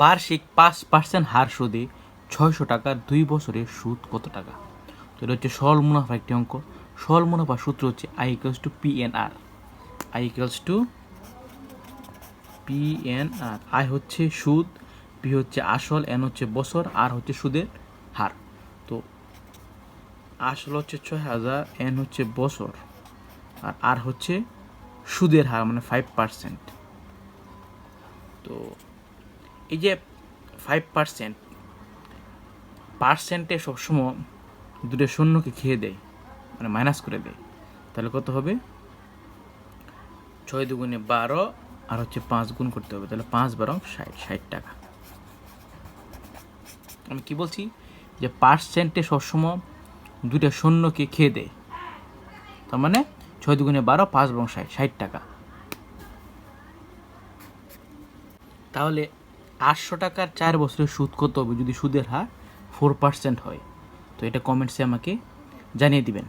বার্ষিক পাঁচ পার্সেন্ট হার সুদে ছয়শো টাকার দুই বছরের সুদ কত টাকা? তো এটা হচ্ছে সরল মুনাফা একটি অঙ্ক। সরল মুনাফা সূত্র হচ্ছে I to P N R I to P N R I হচ্ছে সুদ পি হচ্ছে আসল এন হচ্ছে বছর আর হচ্ছে সুদের হার। তো আসল হচ্ছে ছয় হাজার এন হচ্ছে বছর, আর আর হচ্ছে সুদের হার মানে ফাইভ পার্সেন্ট তো এই যে ফাইভ পার্সেন্ট পার্সেন্টে সবসময় দুটো শূন্যকে খেয়ে দেয় মানে মাইনাস করে দেয়। তাহলে কত হবে? ছয় দুগুণে বারো আর হচ্ছে পাঁচ গুণ করতে হবে, তাহলে পাঁচ বারো ষাট ষাট টাকা। আমি কি বলছি? যে পার্সেন্টে সবসময় দুইটা শূন্যকে খেয়ে দেয়। তার মানে ছয় দুগুণে বারো, পাঁচ এবং ষাট ষাট টাকা। তাহলে আটশো টাকার চার বছরের সুদ কত হবে যদি সুদের হার ফোর পার্সেন্ট হয়। তো এটা কমেন্টসে আমাকে জানিয়ে দিবেন।